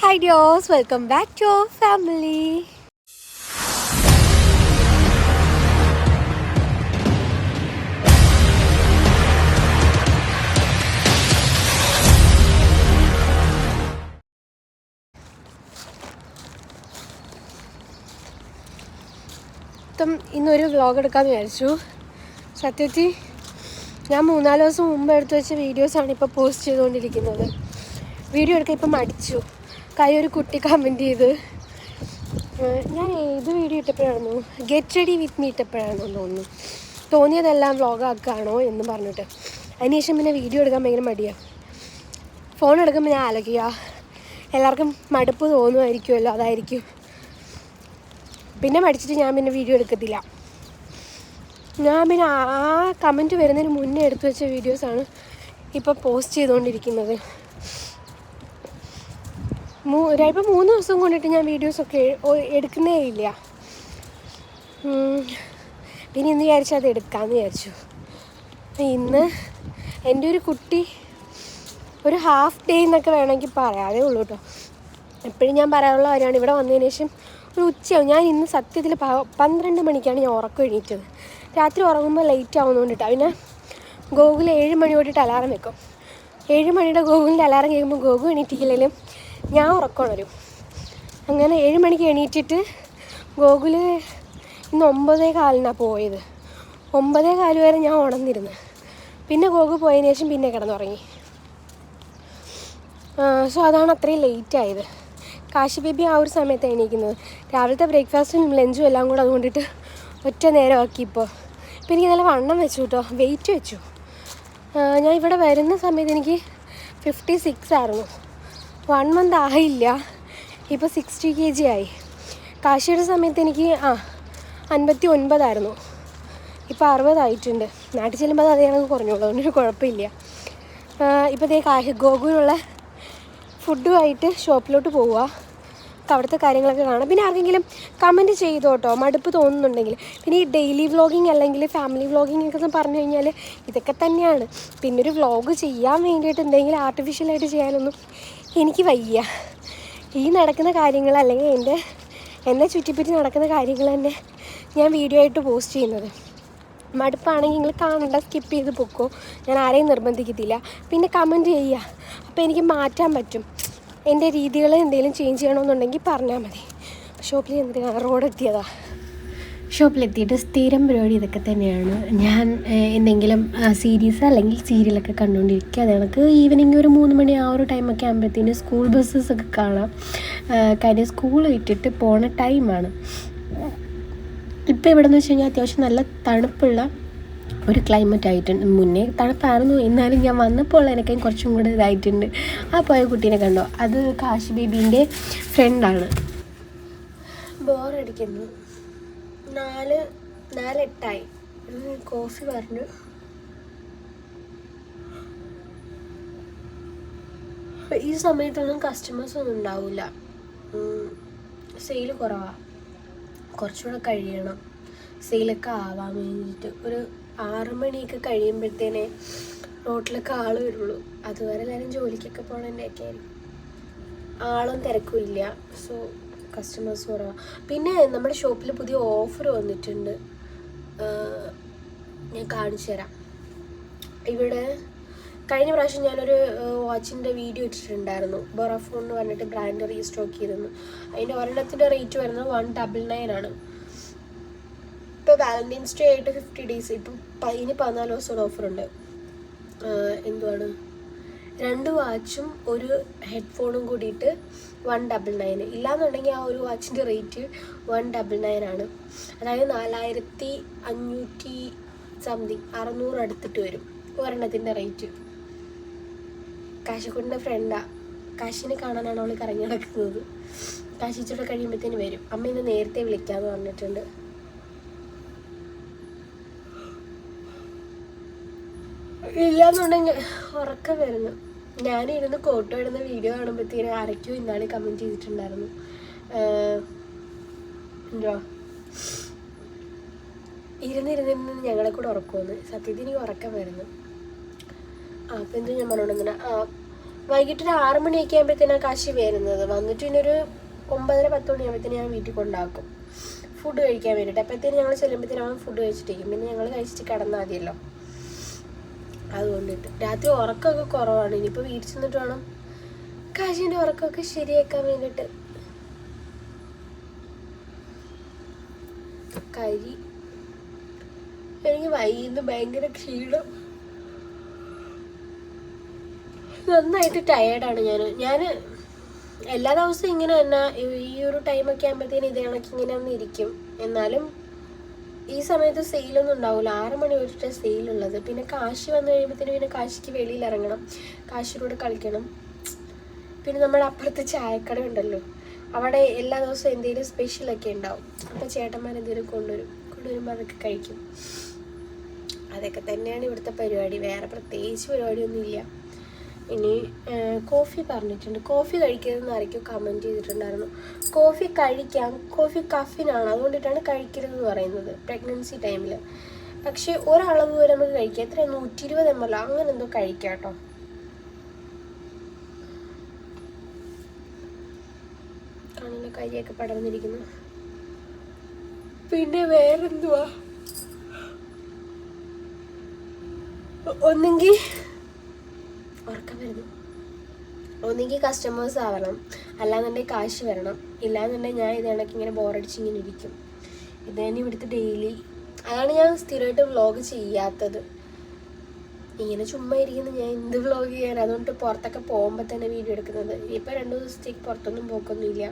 Hi ഡിയോസ് welcome back to family മൊത്തം ഇന്നൊരു വ്ലോഗ് എടുക്കാമെന്ന് വിചാരിച്ചു. സത്യത്തിൽ ഞാൻ മൂന്നാൽ ദിവസം മുമ്പ് എടുത്തു വെച്ച വീഡിയോസാണ് ഇപ്പോൾ പോസ്റ്റ് ചെയ്തുകൊണ്ടിരിക്കുന്നത്. വീഡിയോ എടുക്കാൻ ഇപ്പം മടിച്ചു. കാര്യം ഒരു കുട്ടി കമന്റ് ചെയ്ത്. ഞാൻ ഏത് വീഡിയോ ഇട്ടപ്പോഴായിരുന്നു ഗെറ്റ് റെഡി വിത്ത് മീ ഇട്ടപ്പോഴാണെന്ന് തോന്നുന്നു. തോന്നിയതെല്ലാം വ്ളോഗാക്കാണോ എന്ന് പറഞ്ഞിട്ട്. അതിനുശേഷം പിന്നെ വീഡിയോ എടുക്കാൻ ഭയങ്കര മടിയാണ് ഫോൺ എടുക്കുമ്പോൾ ഞാൻ ആലോചിക്കുക എല്ലാവർക്കും മടുപ്പ് തോന്നുമായിരിക്കുമല്ലോ അതായിരിക്കും. പിന്നെ മടിച്ചിട്ട് ഞാൻ പിന്നെ വീഡിയോ എടുക്കത്തില്ല. ഞാൻ പിന്നെ ആ കമന്റ് വരുന്നതിന് മുന്നേ എടുത്തു വെച്ച വീഡിയോസാണ് ഇപ്പോൾ പോസ്റ്റ് ചെയ്തുകൊണ്ടിരിക്കുന്നത് ഇപ്പം മൂന്ന് ദിവസം കൊണ്ടിട്ട് ഞാൻ വീഡിയോസൊക്കെ എടുക്കുന്നേ ഇല്ല. പിന്നെ ഇന്ന് വിചാരിച്ചു അത് എടുക്കാമെന്ന് വിചാരിച്ചു. ഇന്ന് എന്റെ ഒരു കുട്ടി ഒരു ഹാഫ് ഡേ എന്നൊക്കെ വേണമെങ്കിൽ പറയാതേ ഉള്ളൂ കേട്ടോ എപ്പോഴും ഞാൻ പറയാനുള്ള കാര്യമാണ്. ഇവിടെ വന്നതിന് ശേഷം ഒരു ഉച്ചയാവും. ഞാൻ ഇന്ന് സത്യത്തിൽ പന്ത്രണ്ട് മണിക്കാണ് ഞാൻ ഉറക്കം എണീറ്റത്. രാത്രി ഉറങ്ങുമ്പോൾ ലേറ്റ് ആവുന്നതുകൊണ്ടിട്ടാണ് പിന്നെ ഗോകുൽ ഏഴ് മണി തൊട്ടിട്ട് അലാറം വെക്കും. ഏഴ് മണിയുടെ ഗോകുലിന്റെ അലാറം കേൾക്കുമ്പോൾ ഗോകു എണീറ്റിക്കില്ലെങ്കിലും ഞാൻ ഉറക്കം വരും അങ്ങനെ ഏഴ് മണിക്ക് എണീറ്റിട്ട് ഗോകുൽ ഇന്ന് ഒമ്പതേ കാലിനാണ് പോയത്. ഒമ്പതേ കാൽ വരെ ഞാൻ ഉണർന്നിരുന്നു. പിന്നെ ഗോകു പോയതിന് ശേഷം പിന്നെ കിടന്നുറങ്ങി. സോ അതാണ് അത്രയും ലേറ്റ് ആയത്. കാശി ബേബി ആ ഒരു സമയത്താണ് എണീക്കുന്നത്. രാവിലത്തെ ബ്രേക്ക്ഫാസ്റ്റും ലഞ്ചും എല്ലാം കൂടെ അതുകൊണ്ടിട്ട് ഒറ്റ നേരമാക്കി ഇപ്പോൾ ഇപ്പം എനിക്ക് നല്ല വണ്ണം വെച്ചു കേട്ടോ വെയിറ്റ് വെച്ചു. ഞാൻ ഇവിടെ വരുന്ന സമയത്ത് എനിക്ക് ഫിഫ്റ്റി സിക്സ് ആയിരുന്നു. വൺ മന്ത് ആയില്ല. ഇപ്പോൾ സിക്സ്റ്റി കെ ജി ആയി. കാശിയുടെ സമയത്ത് എനിക്ക് ആ അൻപത്തി ഒൻപതായിരുന്നു ഇപ്പോൾ അറുപതായിട്ടുണ്ട് നാട്ടിൽ ചെല്ലുമ്പോൾ അത് കണക്ക് കുറഞ്ഞോളൂ. അതുകൊണ്ടൊരു കുഴപ്പമില്ല. ഇപ്പോൾ ദേ കാശി ഗോകുലുള്ള ഫുഡുമായിട്ട് ഷോപ്പിലോട്ട് പോവുക. അവിടുത്തെ കാര്യങ്ങളൊക്കെ കാണാം. പിന്നെ ആർക്കെങ്കിലും കമന്റ് ചെയ്തോട്ടോ? മടുപ്പ് തോന്നുന്നുണ്ടെങ്കിൽ. പിന്നെ ഈ ഡെയിലി വ്ളോഗിങ് അല്ലെങ്കിൽ ഫാമിലി വ്ളോഗിങ് ഒക്കെ പറഞ്ഞു കഴിഞ്ഞാൽ ഇതൊക്കെ തന്നെയാണ്. പിന്നെ ഒരു വ്ളോഗ് ചെയ്യാൻ വേണ്ടിയിട്ട് എന്തെങ്കിലും ആർട്ടിഫിഷ്യലായിട്ട് ചെയ്യാനൊന്നും എനിക്ക് വയ്യ. ഈ നടക്കുന്ന കാര്യങ്ങൾ അല്ലെങ്കിൽ എന്റെ എന്നെ ചുറ്റിപ്പറ്റി നടക്കുന്ന കാര്യങ്ങൾ തന്നെ ഞാൻ വീഡിയോ ആയിട്ട് പോസ്റ്റ് ചെയ്യുന്നത്. മടുപ്പാണെങ്കിൽ നിങ്ങൾ കാണണ്ട സ്കിപ്പ് ചെയ്ത് പൊക്കോ. ഞാൻ ആരെയും നിർബന്ധിക്കത്തില്ല. പിന്നെ കമന്റ് ചെയ്യുക. അപ്പോൾ എനിക്ക് മാറ്റാൻ പറ്റും. എന്റെ രീതികൾ എന്തെങ്കിലും ചേഞ്ച് ചെയ്യണമെന്നുണ്ടെങ്കിൽ പറഞ്ഞാൽ മതി. ഷോപ്പിൽ എന്തിനാണ് റോഡ് എത്തിയതാ. ഷോപ്പിലെത്തിയിട്ട് സ്ഥിരം പരിപാടി ഇതൊക്കെ തന്നെയാണ്. ഞാൻ എന്തെങ്കിലും സീരീസ് അല്ലെങ്കിൽ സീരിയലൊക്കെ കണ്ടുകൊണ്ടിരിക്കുക അത് കണക്ക് ഈവനിങ് ഒരു മൂന്ന് മണി ആ ഒരു ടൈമൊക്കെ ആകുമ്പോഴത്തേന് സ്കൂൾ ബസ്സസ് ഒക്കെ കാണാം. കാര്യം സ്കൂൾ വിട്ടിട്ട് പോണ ടൈമാണ് ഇപ്പോൾ ഇവിടെ എന്ന് വെച്ച് കഴിഞ്ഞാൽ അത്യാവശ്യം നല്ല തണുപ്പുള്ള ഒരു ക്ലൈമറ്റ് ആയിട്ടുണ്ട്. മുന്നേ തണുപ്പായിരുന്നു. എന്നാലും ഞാൻ വന്നപ്പോൾ എനിക്ക് കുറച്ചും കൂടെ ഇതായിട്ടുണ്ട്. ആ പോയ കുട്ടീനെ കണ്ടോ? അത് കാശി ബേബീന്റെ ഫ്രണ്ടാണ് ബോറടിക്കുന്നു നാല് നാലെട്ടായി കോഫി പറഞ്ഞു. ഈ സമയത്തൊന്നും കസ്റ്റമേഴ്സ് ഒന്നും ഉണ്ടാവില്ല സെയിൽ കുറവാ. കുറച്ചുകൂടെ കഴിയണം. സെയിലൊക്കെ ആവാൻ വേണ്ടിയിട്ട്. ഒരു ആറ് മണിയൊക്കെ കഴിയുമ്പോഴത്തേനെ റോട്ടിലൊക്കെ ആൾ വരുള്ളൂ. അതുവരെ എല്ലാവരും ജോലിക്കൊക്കെ പോകണതിന്റെയൊക്കെ ആയിരിക്കും. ആളും തിരക്കില്ല. സോ കസ്റ്റമേഴ്സ് കുറവാണ് പിന്നെ നമ്മുടെ ഷോപ്പിൽ പുതിയ ഓഫർ വന്നിട്ടുണ്ട്. ഞാൻ കാണിച്ചു തരാം. ഇവിടെ കഴിഞ്ഞ പ്രാവശ്യം ഞാനൊരു വാച്ചിന്റെ വീഡിയോ ഇട്ടിട്ടുണ്ടായിരുന്നു. ബൊറഫോൺ എന്ന് പറഞ്ഞിട്ട് ബ്രാൻഡ് റീസ്റ്റോക്ക് ചെയ്തിരുന്നു. അതിന്റെ ഒരെണ്ണത്തിന്റെ റേറ്റ് വരുന്നത് വൺ ഡബിൾ നയൻ ആണ്. ഇപ്പോൾ വാലന്റൈൻസ് ഡേ ആയിട്ട് ഫിഫ്റ്റി ഡേയ്സ് ഇപ്പം ഇനി പതിനാല് ദിവസം ഓഫറുണ്ട് എന്തുവാണ്? രണ്ട് വാച്ചും ഒരു ഹെഡ്ഫോണും കൂടിയിട്ട് വൺ ഡബിൾ നയൻ ഇല്ലാന്നുണ്ടെങ്കിൽ ആ ഒരു വാച്ചിന്റെ റേറ്റ് വൺ ഡബിൾ നയൻ ആണ്. അതായത് നാലായിരത്തി അഞ്ഞൂറ്റി സംതിങ് അറുന്നൂറ് അടുത്തിട്ട് വരും ഒരെണ്ണത്തിന്റെ റേറ്റ്. കാശിക്കുട്ടിന്റെ ഫ്രണ്ടാ. കാശിനെ കാണാനാണ് അവൾ കറങ്ങി നടക്കുന്നത്. കാശി ഇച്ചിരി കഴിയുമ്പോഴത്തേന് വരും. അമ്മ ഇന്ന് നേരത്തെ വിളിക്കാമെന്ന് പറഞ്ഞിട്ടുണ്ട്. ഇല്ലാന്നുണ്ടെങ്കിൽ ഉറക്കം വരുന്നു. ഞാനിരുന്ന് കോട്ടോ ഇടുന്ന വീഡിയോ കാണുമ്പോഴത്തേനും ആരൊക്കെയോ ഇന്നാണ് കമന്റ് ചെയ്തിട്ടുണ്ടായിരുന്നു. എന്തോ? ഇരുന്നിരുന്നിരുന്ന് ഞങ്ങളെ കൂടെ ഉറക്കുമെന്ന് സത്യത്തിൽ എനിക്ക് ഉറക്കം വരുന്നു. അപ്പം എന്ത് ഞാൻ പറഞ്ഞോണ്ടെന്നാ വൈകിട്ട് ഒരു ആറ് മണിയൊക്കെ ആകുമ്പോഴത്തേനാണ് കാശി വരുന്നത്. വന്നിട്ട് പിന്നെ ഒരു ഒമ്പതര പത്ത് മണിയാകുമ്പോഴത്തേന് ഞാൻ വീട്ടിൽ കൊണ്ടാക്കും. ഫുഡ് കഴിക്കാൻ വേണ്ടിയിട്ട് അപ്പോഴത്തേന് ഞങ്ങൾ ചെല്ലുമ്പോഴത്തേനും ഫുഡ് കഴിച്ചിട്ടിരിക്കും പിന്നെ ഞങ്ങൾ കഴിച്ചിട്ട് കിടന്നാൽ മതിയല്ലോ. അതുകൊണ്ടിട്ട്. രാത്രി ഉറക്കമൊക്കെ കുറവാണ്. ഇനിയിപ്പോൾ വീട്ടിൽ ചെന്നിട്ട് വേണം. കാശിന്റെ ഉറക്കമൊക്കെ ശരിയാക്കാൻ വേണ്ടിയിട്ട് കരി. എനിക്ക് വൈകുന്നു ഭയങ്കര ക്ഷീണം. നന്നായിട്ട് ടയേർഡാണ് ഞാൻ ഞാൻ എല്ലാ ദിവസവും ഇങ്ങനെ തന്നെ. ഈ- ഒരു ടൈമൊക്കെ ആകുമ്പോഴത്തേന് ഇത് കണക്ക് ഇങ്ങനെ ഇരിക്കും എന്നാലും ഈ സമയത്ത് സെയിലൊന്നും ഉണ്ടാവില്ല ആറ് മണി തൊട്ടിട്ട് സെയിലുള്ളത് പിന്നെ കാശി വന്നു കഴിയുമ്പോഴത്തേന് പിന്നെ കാശിക്ക് വെളിയിൽ ഇറങ്ങണം. കാശിയിലൂടെ കളിക്കണം. പിന്നെ നമ്മുടെ അപ്പുറത്ത് ചായക്കട ഉണ്ടല്ലോ. അവിടെ എല്ലാ ദിവസവും എന്തെങ്കിലും സ്പെഷ്യലൊക്കെ ഉണ്ടാവും. അപ്പോൾ ചേട്ടന്മാർ എന്തെങ്കിലും കൊണ്ടുവരും. കൊണ്ടുവരുമ്പോൾ അതൊക്കെ കഴിക്കും. അതൊക്കെ തന്നെയാണ് ഇവിടുത്തെ പരിപാടി. വേറെ പ്രത്യേകിച്ച് പരിപാടിയൊന്നും ഇല്ല ഇനി കോഫി പറഞ്ഞിട്ടുണ്ട്. കോഫി കഴിക്കരുതെന്ന് ആരൊക്കെയോ കമന്റ് ചെയ്തിട്ടുണ്ടായിരുന്നു. കോഫി കഴിക്കാം. കോഫി കഫിനാണ്. അതുകൊണ്ടിട്ടാണ് കഴിക്കരുതെന്ന് പറയുന്നത് പ്രഗ്നൻസി ടൈമിൽ പക്ഷേ ഒരളവ് വരെ നമുക്ക് കഴിക്കാം. എത്ര? നൂറ്റി ഇരുപത് എം എൽ അങ്ങനെ എന്തോ കഴിക്കാം കേട്ടോ. കണ്ണിലെ കരിയൊക്കെ പടർന്നിരിക്കുന്നു. പിന്നെ വേറെന്തുവാ? ഒന്നെങ്കിൽ ഉറക്കം വരുന്നു. ഒന്നെങ്കിൽ കസ്റ്റമേഴ്സ് ആവണം അല്ലാന്നുണ്ടെങ്കിൽ കാശ് വരണം. ഇല്ലാന്നുണ്ടെങ്കിൽ ഞാൻ ഇത് കണക്ക് ഇങ്ങനെ ബോറടിച്ച് ഇങ്ങനെ ഇരിക്കും. ഇത് തന്നെ ഇവിടുത്തെ ഡെയിലി അതാണ് ഞാൻ സ്ഥിരമായിട്ട് വ്ളോഗ് ചെയ്യാത്തത്. ഇങ്ങനെ ചുമ്മാ ഇരിക്കുന്ന ഞാൻ എന്ത് വ്ളോഗ് ചെയ്യാൻ അതുകൊണ്ട് പുറത്തൊക്കെ പോകുമ്പോൾ തന്നെ വീഡിയോ എടുക്കുന്നത്. ഇനിയിപ്പോൾ രണ്ട് ദിവസത്തേക്ക് പുറത്തൊന്നും പോക്കൊന്നുമില്ല.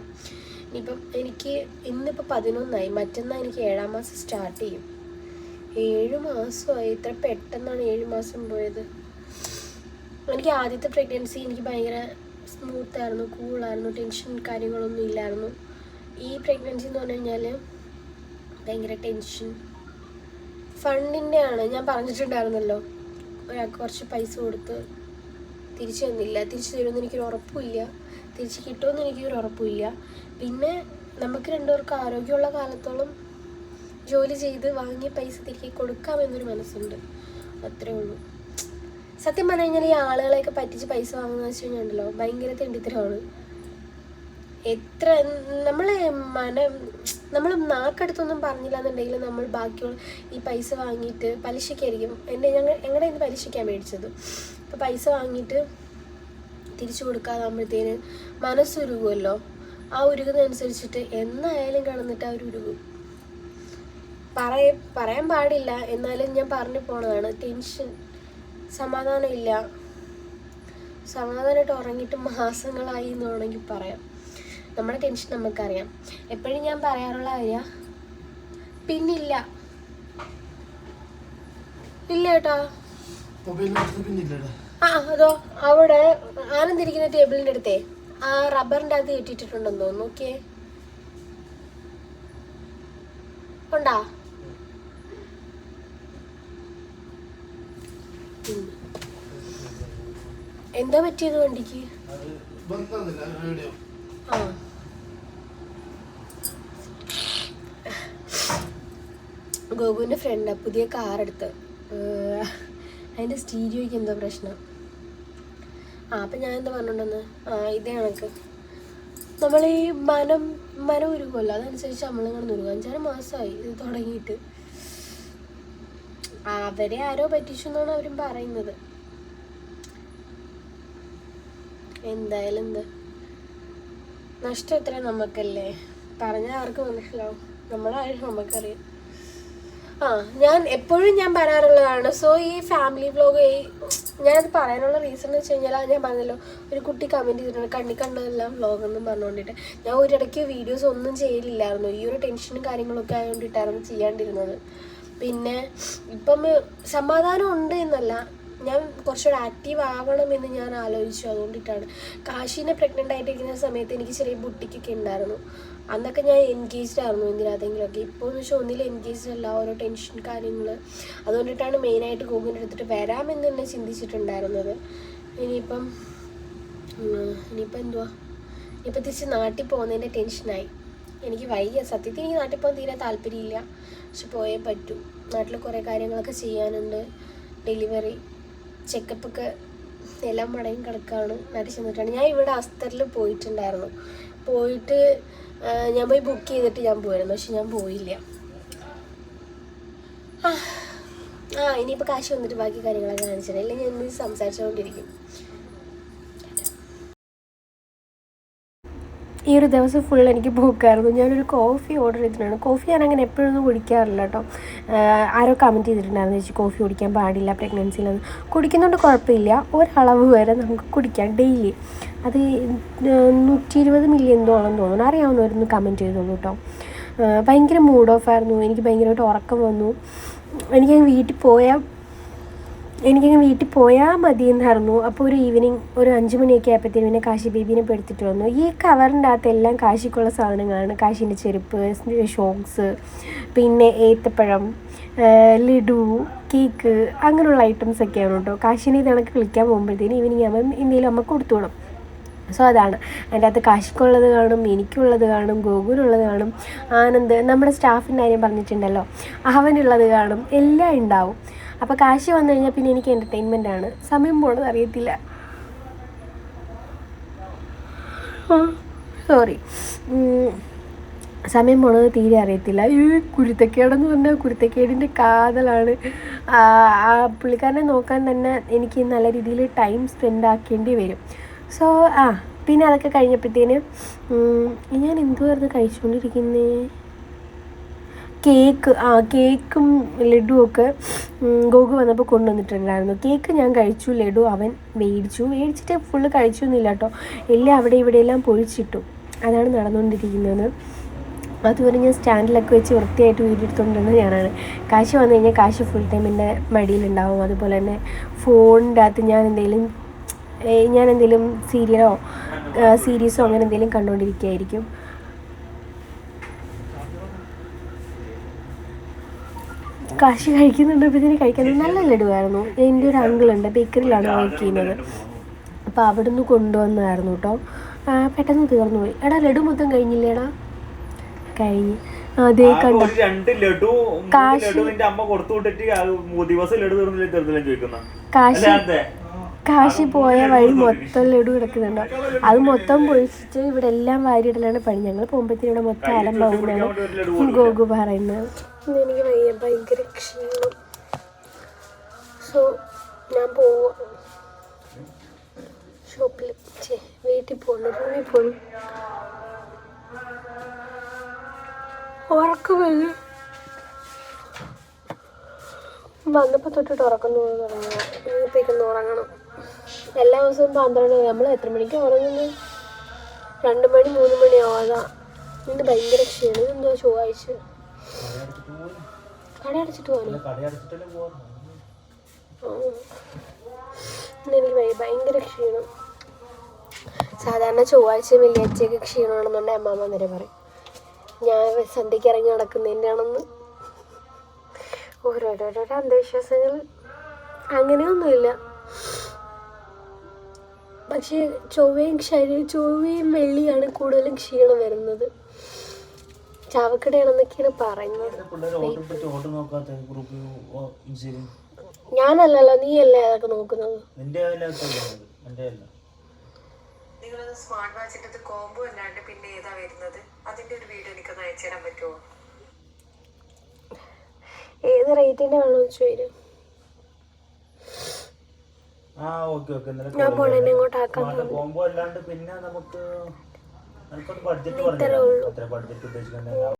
ഇനിയിപ്പം എനിക്ക് ഇന്നിപ്പോൾ പതിനൊന്നായി. മറ്റന്നാൾ എനിക്ക് ഏഴാം മാസം സ്റ്റാർട്ട് ചെയ്യും. ഏഴ് മാസമായി. ഇത്ര പെട്ടെന്നാണ് ഏഴ് മാസം പോയത്. എനിക്ക് ആദ്യത്തെ പ്രഗ്നൻസി എനിക്ക് ഭയങ്കര സ്മൂത്ത് ആയിരുന്നു കൂളായിരുന്നു ടെൻഷൻ കാര്യങ്ങളൊന്നും ഇല്ലായിരുന്നു. ഈ പ്രഗ്നൻസി എന്ന് പറഞ്ഞു കഴിഞ്ഞാൽ ഭയങ്കര ടെൻഷൻ ഫണ്ടിന്റെ ആണ് ഞാൻ പറഞ്ഞിട്ടുണ്ടായിരുന്നല്ലോ ഒരാൾക്ക് കുറച്ച് പൈസ കൊടുത്ത് തിരിച്ചു തന്നില്ല. തിരിച്ചു തരുമെന്ന് എനിക്കൊരു ഉറപ്പുമില്ല. തിരിച്ച് കിട്ടുമെന്ന് എനിക്കൊരു ഉറപ്പുമില്ല. പിന്നെ നമുക്ക് രണ്ടുപേർക്കും ആരോഗ്യമുള്ള കാലത്തോളം ജോലി ചെയ്ത് വാങ്ങിയ പൈസ തിരികെ കൊടുക്കാമെന്നൊരു മനസ്സുണ്ട്. അത്രേ ഉള്ളൂ. സത്യം പറഞ്ഞു കഴിഞ്ഞാൽ ഈ ആളുകളെയൊക്കെ പറ്റിച്ച് പൈസ വാങ്ങുന്ന വെച്ച് കഴിഞ്ഞാൽ ഭയങ്കര തെണ്ടിത്തരമാണ്. എത്ര നമ്മളെ മനം നമ്മൾ നാക്കെടുത്തൊന്നും പറഞ്ഞില്ല എന്നുണ്ടെങ്കിൽ നമ്മൾ ബാക്കിയുള്ള ഈ പൈസ വാങ്ങിയിട്ട് പലിശയ്ക്കായിരിക്കും. എന്റെ ഞങ്ങൾ ഞങ്ങളുടെ ഇന്ന് പലിശയ്ക്കാണ് മേടിച്ചത്. അപ്പോൾ പൈസ വാങ്ങിയിട്ട് തിരിച്ചു കൊടുക്കാതാകുമ്പോഴത്തേന് മനസ്സുരുകുമല്ലോ ആ ഉരുകുന്നതനുസരിച്ചിട്ട് എന്നായാലും കിടന്നിട്ട് അവർ ഉരുകും. പറയ പറയാൻ പാടില്ല. എന്നാലും ഞാൻ പറഞ്ഞു പോണതാണ്. ടെൻഷൻ സമാധാനമില്ല. സമാധാനമായിട്ട് ഉറങ്ങിയിട്ട് മാസങ്ങളായി എന്ന് വേണമെങ്കിൽ പറയാം. നമ്മുടെ ടെൻഷൻ നമുക്കറിയാം. എപ്പോഴും ഞാൻ പറയാറുള്ള കാര്യ പിന്നില്ല. ഇല്ല കേട്ടോ. ആ അതോ അവിടെ ആനന്ദിരിക്കുന്ന ടേബിളിന്റെ അടുത്തേ ആ റബ്ബറിന്റെ അകത്ത് കെട്ടിയിട്ടുണ്ടെന്ന് തോന്നുന്നു. ഓക്കേ ഉണ്ടാ? എന്താ പറ്റിയത് വണ്ടിക്ക്? ആ. ഗോകുവിന്റെ പുതിയ കാർ എടുത്ത്. അതിന്റെ സ്റ്റീരിയോയ്ക്ക് എന്തോ പ്രശ്നം. ആ അപ്പം ഞാൻ എന്താ പറഞ്ഞിട്ടുണ്ടെന്ന് ആ ഇതേ കണക്ക്. നമ്മൾ ഈ മനം മനം ഉരുകുമല്ലോ അതനുസരിച്ച് നമ്മളിങ്ങനെ ഉരുകും അഞ്ചാറ് മാസമായി ഇത് തുടങ്ങിയിട്ട്. അവരെ ആരോ പറ്റിച്ചു എന്നാണ് അവരും പറയുന്നത്. എന്തായാലും എന്താ? നഷ്ടം എത്ര നമുക്കല്ലേ പറഞ്ഞാൽ ആർക്ക് മനസ്സിലാവും. നമ്മളെ ആരും നമുക്കറിയാം ആ ഞാൻ എപ്പോഴും ഞാൻ പറയാറുള്ളതാണ് സോ ഈ ഫാമിലി വ്ലോഗ് ഈ ഞാനത് പറയാനുള്ള റീസൺ എന്ന് വെച്ച് കഴിഞ്ഞാൽ ഞാൻ പറഞ്ഞല്ലോ ഒരു കുട്ടി കമന്റ് ചെയ്തിട്ടുണ്ട് കണ്ണി കണ്ടതെല്ലാം വ്ലോഗെന്ന് പറഞ്ഞുകൊണ്ടിട്ട് ഞാൻ ഒരിടയ്ക്ക് വീഡിയോസ് ഒന്നും ചെയ്യലില്ലായിരുന്നു. ഈ ഒരു ടെൻഷനും കാര്യങ്ങളൊക്കെ ആയതുകൊണ്ടിട്ടായിരുന്നു ചെയ്യാണ്ടിരുന്നത്. പിന്നെ ഇപ്പം സമാധാനം ഉണ്ട് എന്നല്ല ഞാൻ കുറച്ചുകൂടെ ആക്റ്റീവ് ആവണമെന്ന് ഞാൻ ആലോചിച്ചു. അതുകൊണ്ടിട്ടാണ്. കാശീനെ പ്രഗ്നന്റ് ആയിട്ടിരിക്കുന്ന സമയത്ത് എനിക്ക് ചെറിയ ബുട്ടിക്കൊക്കെ ഉണ്ടായിരുന്നു. അന്നൊക്കെ ഞാൻ എൻഗേജ്ഡ് ആയിരുന്നു എന്തിനകത്തെങ്കിലുമൊക്കെ ഇപ്പോൾ എന്ന് വെച്ചാൽ ഒന്നിലും എൻഗേജ്ഡ് അല്ല ഓരോ ടെൻഷൻ കാര്യങ്ങൾ അതുകൊണ്ടിട്ടാണ് മെയിനായിട്ട് ഗൂഗിളിന്റെ എടുത്തിട്ട് വരാമെന്ന് തന്നെ ചിന്തിച്ചിട്ടുണ്ടായിരുന്നത്. ഇനിയിപ്പം ഇനിയിപ്പം എന്തുവാ? ഇപ്പം തിരിച്ച് നാട്ടിൽ പോകുന്നതിന്റെ ടെൻഷനായി എനിക്ക് വയ്യ. സത്യത്തിൽ എനിക്ക് നാട്ടിൽ പോകാൻ തീരെ താല്പര്യമില്ല. പക്ഷെ പോയേ പറ്റൂ. നാട്ടിൽ കുറേ കാര്യങ്ങളൊക്കെ ചെയ്യാനുണ്ട്. ഡെലിവറി ചെക്കപ്പൊക്കെ എല്ലാം മടങ്ങി കിടക്കാണ് നടി ചെന്നിട്ടാണ്. ഞാൻ ഇവിടെ അസ്തറിൽ പോയിട്ടുണ്ടായിരുന്നു. പോയിട്ട് ഞാൻ പോയി ബുക്ക് ചെയ്തിട്ട് ഞാൻ പോയിരുന്നു. പക്ഷെ ഞാൻ പോയില്ല. ആ ഇനിയിപ്പോൾ കാശ് വന്നിട്ട് ബാക്കി കാര്യങ്ങളൊക്കെ കാണിച്ചിട്ടില്ല ഞാൻ ഇന്ന് സംസാരിച്ചുകൊണ്ടിരിക്കും ഈ ഒരു ദിവസം ഫുൾ എനിക്ക് പോക്കായിരുന്നു. ഞാനൊരു കോഫി ഓർഡർ ചെയ്തിട്ടുണ്ടായിരുന്നു. കോഫി ഞാൻ അങ്ങനെ എപ്പോഴൊന്നും കുടിക്കാറില്ല കേട്ടോ. ആരോ കമന്റ് ചെയ്തിട്ടുണ്ടായിരുന്നു ചേച്ചി കോഫി കുടിക്കാൻ പാടില്ല പ്രഗ്നൻസിയിലൊന്നും കുടിക്കുന്നതുകൊണ്ട് കുഴപ്പമില്ല. ഒരളവ് വരെ നമുക്ക് കുടിക്കാം ഡെയിലി അത് നൂറ്റി ഇരുപത് എന്തോ ആണെന്ന് തോന്നുന്നു. അറിയാവുന്നവരൊന്ന് കമന്റ് ചെയ്തോളൂ കേട്ടോ ഭയങ്കര മൂഡ് ഓഫ് ആയിരുന്നു. എനിക്ക് ഭയങ്കരമായിട്ട് ഉറക്കം വന്നു. എനിക്ക് വീട്ടിൽ പോയാൽ എനിക്കങ്ങ് വീട്ടിൽ പോയാൽ മതി എന്നായിരുന്നു അപ്പോൾ ഒരു ഈവനിങ് ഒരു അഞ്ച് മണിയൊക്കെ ആയപ്പോഴത്തേനും പിന്നെ കാശി ബേബീനെ പെടുത്തിട്ട് വന്നു. ഈ കവറിന്റെ അകത്ത് എല്ലാം കാശിക്കുള്ള സാധനങ്ങളാണ്. കാശിന്റെ ചെരുപ്പ് ഷോക്സ് പിന്നെ ഏത്തപ്പഴം ലഡു കേക്ക് അങ്ങനെയുള്ള ഐറ്റംസ് ഒക്കെയാണ് കേട്ടോ. കാശിനെ ഇത് കണക്ക് വിളിക്കാൻ പോകുമ്പോഴത്തേനും ഈവനിങ് ആകുമ്പം എന്തെങ്കിലും അമ്മ കൊടുത്തു സോ അതാണ്. അതിന്റെ അകത്ത് കാശിക്കുള്ളത് കാണും എനിക്കുള്ളത് കാണും ഗോകുലുള്ളത് കാണും ആനന്ദ് നമ്മുടെ സ്റ്റാഫിന്റെ കാര്യം പറഞ്ഞിട്ടുണ്ടല്ലോ. അവനുള്ളത് കാണും എല്ലാം ഉണ്ടാവും. അപ്പോൾ കാശി വന്നു കഴിഞ്ഞാൽ പിന്നെ എനിക്ക് എന്റർടൈൻമെന്റ് ആണ്. സമയം പോണത് അറിയത്തില്ല. സോറി സമയം പോണത് തീരെ അറിയത്തില്ല. ഈ കുരുത്തക്കേടെന്ന് പറഞ്ഞാൽ കുരുത്തക്കേടിന്റെ കാതലാണ്. ആ പുള്ളിക്കാരനെ നോക്കാൻ തന്നെ എനിക്ക് നല്ല രീതിയിൽ ടൈം സ്പെൻഡ് ആക്കേണ്ടി വരും. സോ ആ പിന്നെ അതൊക്കെ കഴിഞ്ഞപ്പോഴത്തേന് ഞാൻ എന്തുവായിരുന്നു കഴിച്ചുകൊണ്ടിരിക്കുന്നേ? കേക്ക് ആ കേക്കും ഒക്കെ ഗോഗു വന്നപ്പോൾ കൊണ്ടുവന്നിട്ടുണ്ടായിരുന്നു. കേക്ക് ഞാൻ കഴിച്ചു ലഡു അവൻ മേടിച്ചു. മേടിച്ചിട്ട് ഫുള്ള് കഴിച്ചു എന്നില്ല കേട്ടോ. എല്ലാം അവിടെ ഇവിടെയെല്ലാം പൊഴിച്ചിട്ടു. അതാണ് നടന്നുകൊണ്ടിരിക്കുന്നത്. അതുപോലെ ഞാൻ സ്റ്റാൻഡിലൊക്കെ വെച്ച് വൃത്തിയായിട്ട് വീട്ടിലെടുത്തുകൊണ്ടിരുന്ന ഞാനാണ്. കാശ് വന്നു കഴിഞ്ഞാൽ കാശ് ഫുൾ ടൈം എന്റെ മടിയിലുണ്ടാവും. അതുപോലെ തന്നെ ഫോണിന്റെ അകത്ത് ഞാൻ എന്തെങ്കിലും ഞാൻ എന്തെങ്കിലും സീരിയലോ സീരീസോ അങ്ങനെ എന്തെങ്കിലും കണ്ടുകൊണ്ടിരിക്കുകയായിരിക്കും. കാശ് ഇതിന് കഴിക്കുന്നത് നല്ല ലഡുവായിരുന്നു. എന്റെ ഒരു അങ്കിളുണ്ട് ബേക്കറിയിലാണ് വർക്ക് ചെയ്യുന്നത്. അപ്പോൾ അവിടുന്ന് കൊണ്ടുവന്നതായിരുന്നു കേട്ടോ പെട്ടെന്ന് തീർന്നു പോയി. എടാ ലഡു മൊത്തം കഴിഞ്ഞില്ലേടാ? കഴിഞ്ഞ്. അതേ കണ്ടു. കാശി- കാശി കാശി പോയ വഴി മൊത്തം ലഡു കിടക്കുന്നുണ്ടോ. അത് മൊത്തം പൊഴിച്ചിട്ട് ഇവിടെ എല്ലാം വാരിയിടലാണ് പണി. ഞങ്ങൾ പോകുമ്പോഴത്തേനും ഇവിടെ മൊത്തം അലമ്പാവുന്നതാണ് ഗോകു പറയുന്നത്. ഇന്ന് എനിക്ക് വയ്യ ഭയങ്കര ക്ഷീണം. സോ ഞാൻ പോവാ. ഷോപ്പിൽ ചേ വീട്ടിൽ പോകുന്നു റൂമിൽ പോയി. ഉറക്കം വന്നു. വന്നപ്പോൾ തൊട്ടിട്ട് ഉറക്കം ഇനിയിപ്പോഴേക്കൊന്ന് ഉറങ്ങണം. എല്ലാ ദിവസവും പന്ത്രണ്ട് നമ്മൾ എത്ര മണിക്ക് ഉറങ്ങുന്നത് രണ്ട് മണി മൂന്ന് മണിയാവാതാ ഇന്ന് ഭയങ്കര ക്ഷീണം. എന്തോ ചൊവ്വാഴ്ച? കട അടച്ചിട്ട് പോകാനോ ആ. ഇന്ന് എനിക്ക് ഭയ- ഭയങ്കര ക്ഷീണം. സാധാരണ ചൊവ്വാഴ്ച വെള്ളിയാഴ്ചയൊക്കെ ക്ഷീണമാണെന്നുണ്ടെങ്കിൽ അമ്മാമ്മ വരെ പറയും. ഞാൻ സന്ധ്യയ്ക്ക് ഇറങ്ങി നടക്കുന്നതിന്റെയാണെന്ന് ഓരോരോരോ അന്ധവിശ്വാസങ്ങൾ അങ്ങനെയൊന്നുമില്ല. പക്ഷേ ചൊവ്വയും ശരി ചൊവ്വയും വെള്ളിയാണ് കൂടുതലും ക്ഷീണം വരുന്നത്. ചാവക്കടയാണെന്നൊക്കെയാണ് പറയുന്നത്. ഞാനല്ലല്ലോ നീ നീയല്ലേ അതൊക്കെ നോക്കുന്നത്? അല്ല. നിങ്ങളത് സ്മാർട്ട് വാച്ചിന്റെ കോംബോ അല്ലാണ്ട് പിന്നെ ഏതാ വരുന്നത്? അതിന്റെ ഒരു വീഡിയോ എനിക്കൊന്ന് അയച്ചു തരാൻ പറ്റുമോ ഏത് റേറ്റിന്റെ വേണോ ചോദിച്ചു വരും. ആ ഓക്കേ ഓക്കെ. ഞാൻ പോണേനെ ഇങ്ങോട്ടാക്കാൻ കോമ്പോ അല്ലാണ്ട് പിന്നെ നമുക്ക് ബഡ്ജറ്റ് പറഞ്ഞു അത്ര ബഡ്ജറ്റ് ഉദ്ദേശിക്കുന്നത്